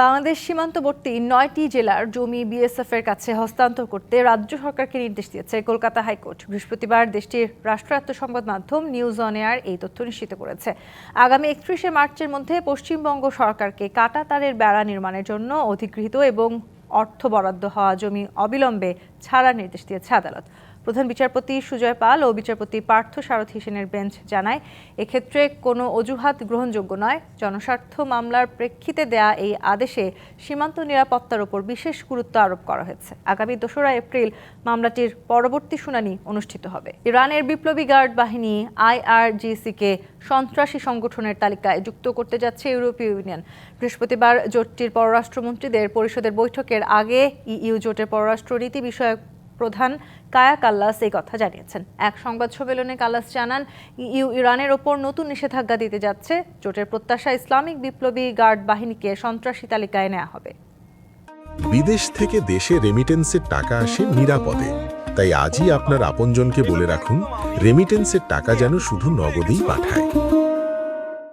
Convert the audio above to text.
বাংলাদেশ সীমান্তবর্তী নয়টি জেলার জমি বিএসএফ এর কাছে হস্তান্তর করতে রাজ্য সরকারকে নির্দেশ দিয়েছে কলকাতা হাইকোর্ট। বৃহস্পতিবার দেশটির রাষ্ট্রায়ত্ত সংবাদ মাধ্যম নিউজ অন এয়ার এই তথ্য নিশ্চিত করেছে। আগামী একত্রিশে মার্চের মধ্যে পশ্চিমবঙ্গ সরকারকে কাটা তারের বেড়া নির্মাণের জন্য অধিগৃহীত এবং অর্থ বরাদ্দ হওয়া জমি অবিলম্বে ছাড়ার নির্দেশ দিয়েছে আদালত। প্রধান বিচারপতি সুজয় পাল ও বিচারপতি পার্থ সারথী সেনের বেঞ্চ জানায়, এক্ষেত্রে কোনো অজুহাত গ্রহণযোগ্য নয়। জনস্বার্থ মামলার প্রেক্ষিতে দেয়া এই আদেশে সীমান্ত নিরাপত্তার উপর বিশেষ গুরুত্ব আরোপ করা হয়েছে। আগামী দোসরা এপ্রিল মামলাটির পরবর্তী শুনানি অনুষ্ঠিত হবে। ইরানের বিপ্লবী গার্ড বাহিনী আইআরজিসিকে সন্ত্রাসী সংগঠনের তালিকায় যুক্ত করতে যাচ্ছে ইউরোপীয় ইউনিয়ন। বৃহস্পতিবার জোটটির পররাষ্ট্রমন্ত্রীদের পরিষদের বৈঠকের আগে ইইউ জোটের পররাষ্ট্রনীতি বিষয়ক প্রধান কায়া কাল্লাস এই কথা জানিয়েছেন। এক সংবাদ সম্মেলনে কাল্লাস জানান ইউ ইরানের ওপর নতুন নিষেধাজ্ঞা দিতে যাচ্ছে। জোটের প্রত্যাশা ইসলামিক বিপ্লবী গার্ড বাহিনীকে সন্ত্রাসী তালিকায় নেওয়া হবে। বিদেশ থেকে দেশে রেমিটেন্সের টাকা আসে নিরাপদে। তাই আজই আপনার আপনজনকে বলে রাখুন রেমিটেন্সের টাকা যেন শুধু নগদেই পাঠায়।